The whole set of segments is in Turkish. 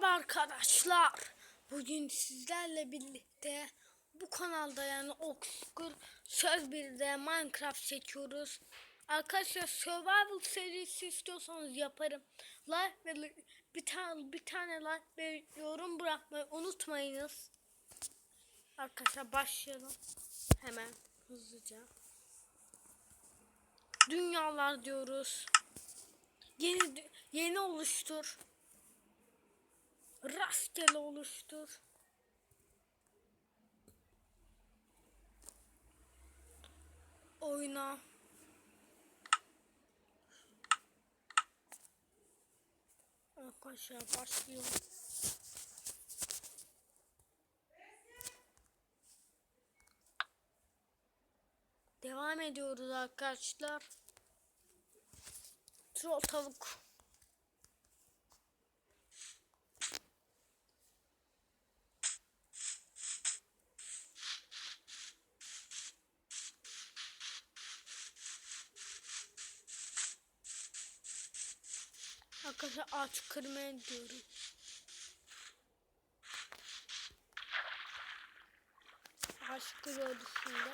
Merhaba arkadaşlar. Bugün sizlerle birlikte bu kanalda yani Oxford söz bir de Minecraft çekiyoruz. Arkadaşlar Survival serisi istiyorsanız yaparım. Like ve bir tane bir tane like ve yorum bırakmayı unutmayınız. Arkadaşlar başlayalım. Hemen hızlıca. Dünyalar diyoruz. Yeni yeni oluştur. Rastgele oluştur. Oyna. Arkadaşlar başlıyor. Devam ediyoruz arkadaşlar. Troll tavuk. Arkadaşlar ağaç kırmaya gidiyorum. Ağaç kırıyordu şimdi.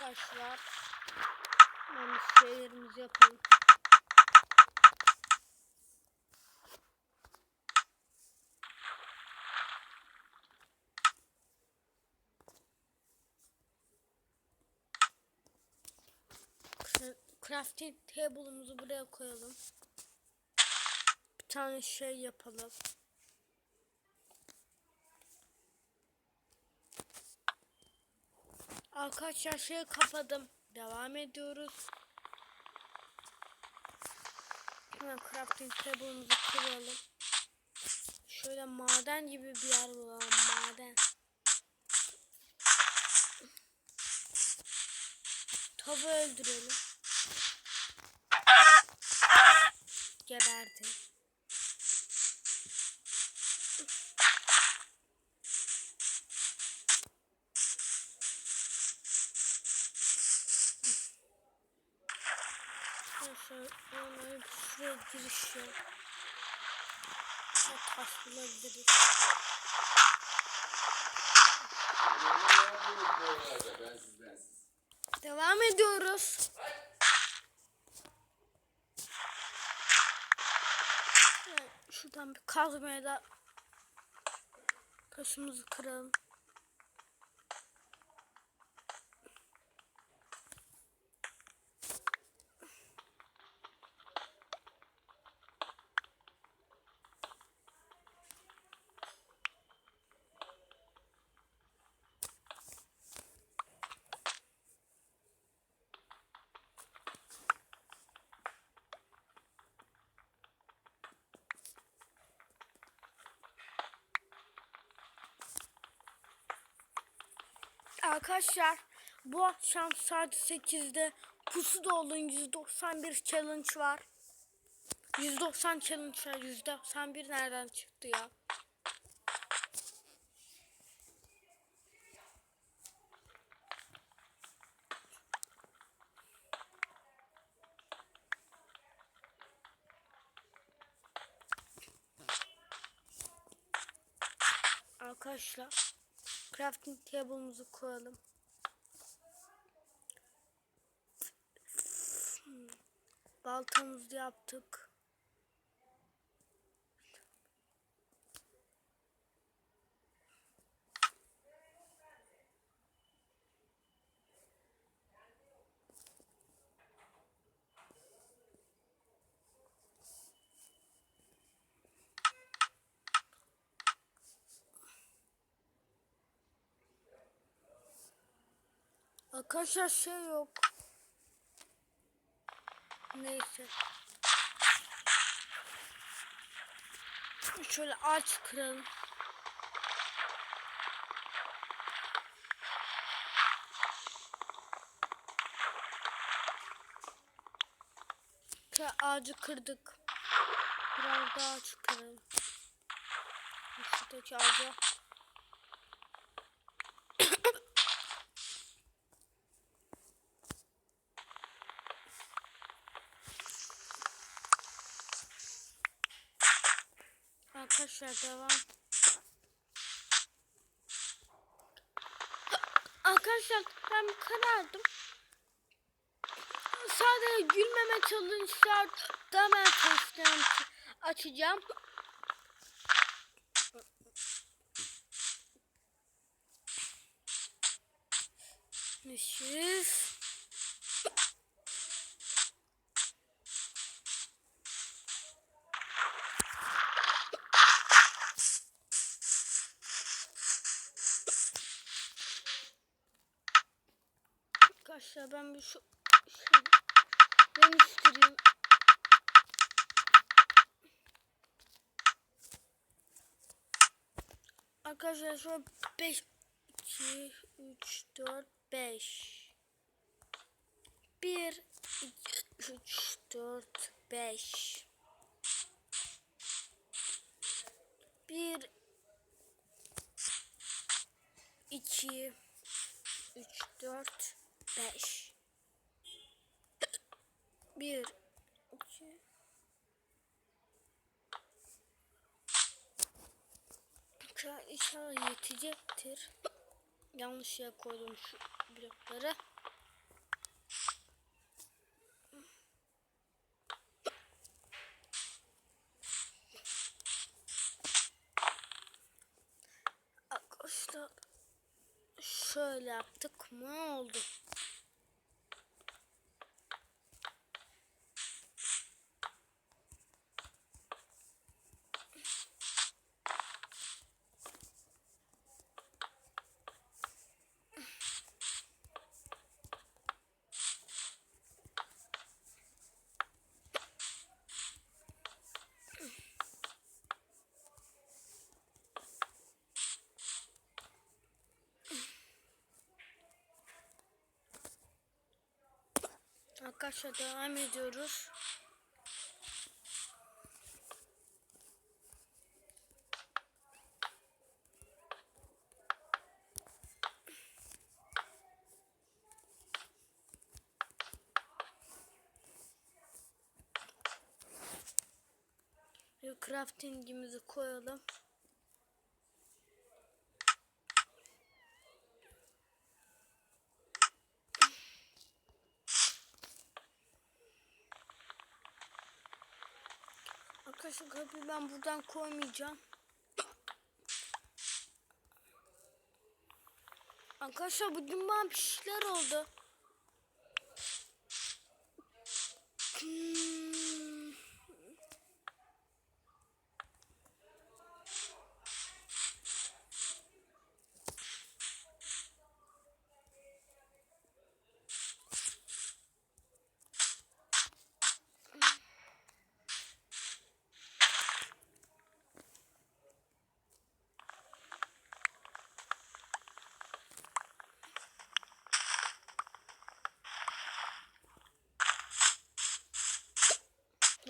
Arkadaşlar yani şeylerimizi yapalım. Cra- Crafting table'ımızı buraya koyalım. Bir tane şey yapalım. Arkadaşlar şeyi kapadım. Devam ediyoruz. Hemen crafting table'ımızı kuralım. Şöyle maden gibi bir yer bulalım. Maden. Tavuğu öldürelim. Geberdi. Arkadaşlar yani şuraya giriş yok. Çok taş. Devam ediyoruz. Evet, şuradan bir kazmaya da taşımızı kıralım. Arkadaşlar bu akşam saat 8'de pusu dolun 191 challenge var. 190 challenge var. 191 nereden çıktı ya? Arkadaşlar crafting table'ımızı koyalım. Hmm, Baltamızı yaptık. Arkadaşlar şey yok. Neyse. Şöyle ağaç kıralım. Şöyle ağacı kırdık. Biraz daha ağaç kıralım. Şuradaki ağaca. Arkadaşlar devam. Arkadaşlar ben karardım. Sadece gülmeme challenge'larda ben testlerini açacağım. Görüşürüz. Arkadaşlar ben bir şu şöyle dönüştüreyim. Arkadaşlar şöyle 5 2 3 4 5 1 2 3 4 5 1 2 3 4 5 1 2 İnşallah yetecektir. Yanlış yere koydum şu blokları. Şöyle yaptık mı oldu. Arkadaşlar devam ediyoruz. Craftingimizi koyalım. Arkadaşlar kapıyı ben buradan koymayacağım. Arkadaşlar bugün bana bir şeyler oldu.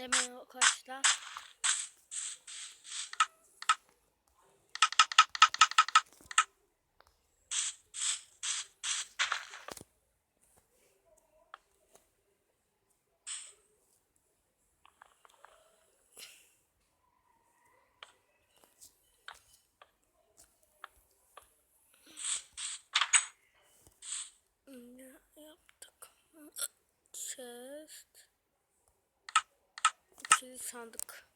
Hemen arkadaşlar. Ne yaptık? Chest. İkili sandık.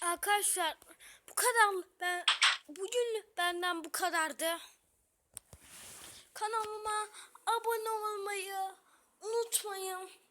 Arkadaşlar bu kadar ben bugün benden bu kadardı. Kanalıma abone olmayı unutmayın.